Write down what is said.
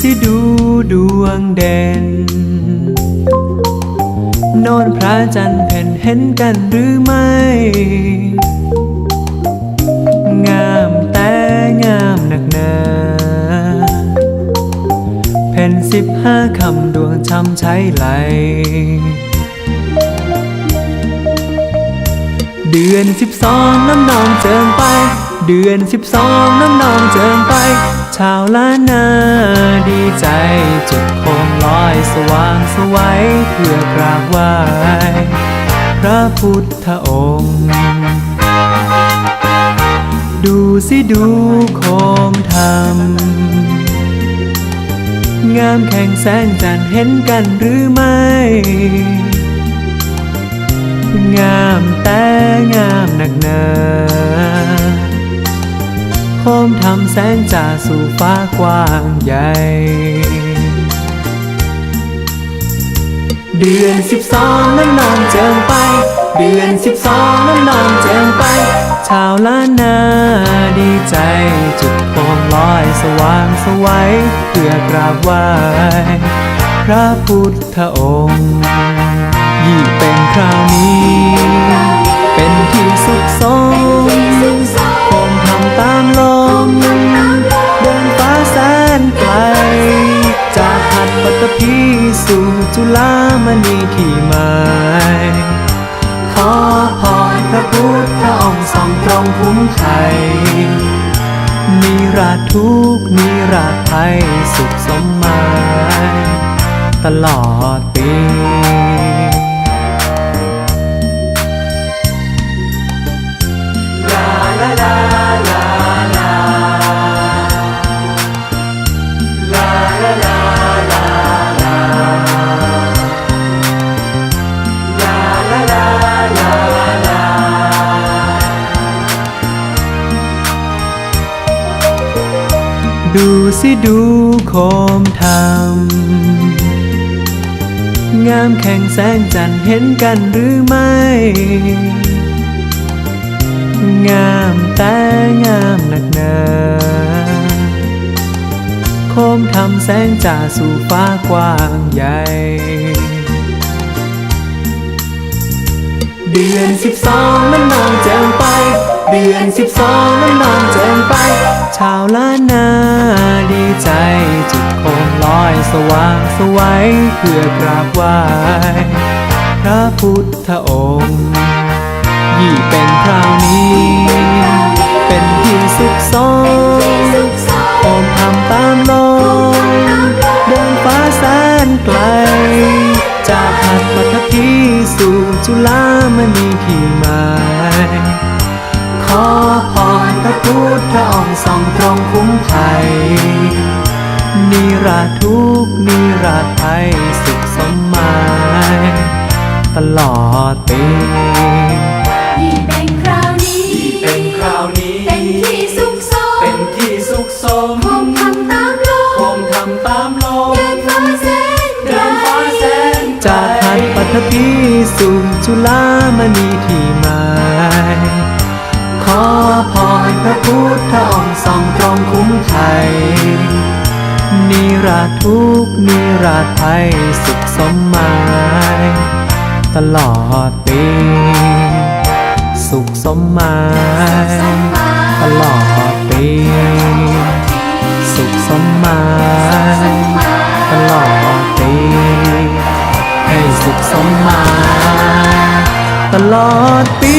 สิดูดวงเด่นโนอนพระจันทร์เพ่นเห็นกันหรือไม่ งามแต่งามหนักหนาเพ่นสิบห้าคำดวงช้ำใช้ไหล เดือนสิบสองน้ำนองเจิงไป เดือนสิบสองน้ำนองเจิงไป ชาวล้านนาดีใจ จุดโคมลอยสว่างสวัยเพื่อกราบไหว้พระพุทธองค์ ดูสิดูโคมธรรม งามแข่งแสงจันเห็นกันหรือไม่ งามแต่ งจ่าสู่ฟ้ากว้างใหญ่ เดือนสิบสองน้ำนองเจิงไป เดือนสิบสองน้ำนองเจิงไป ชาวล้านนาดีใจ จุดโคมลอยสว่างสวัยเพื่อกราบไหว้พระพุทธองค์ จุลามณีที่หมายขอพรพระพุทธองค์ทรงตรงคุ้มไทยนิราทุกนิราภัยสุขสมหมาย ตลอดปี ดูสิดูโคมธรรมงามแข่งแสงจันเห็นกันหรือไม่ งามแต่งามหนักหนาโคมทำแสงจ่าสู่ฟ้ากว้างใหญ่ เดือนสิบสองน้ำนองเจิงไป เดือนสิบสองน้ำนองเจิงไป ชาวล้านนาดีใจจุดโคมลอยสว่างสวัยเพื่อกราบไหว้พระพุทธองค์ยิ่เป็นคราวนี้ เป็นที่สุขสมโพรพระพุทธองค์ทรงตรงคุ้มภัย นิราชทุกข์นิราชภัยสุขสมหมายตลอดปียิ่งเป็นคราวนี้ เป็นคราวนี้ เป็นที่สุขสมเป็นที่สุขสมคงทำตามลคมงทำตามลมเดินฟ้าแสนไกเดิลนฟ้าแสนจากหันปัทภีสู่จุฬามณีที่หมาย ขอพรพระพุทธองค์ทรงตรงคุ้มภัยนิราทุกนิราภัยสุขสมหมายตลอดปี สุขสมหมายตลอดปี สุขสมหมายตลอดปี ให้สุขสมหมายตลอดปี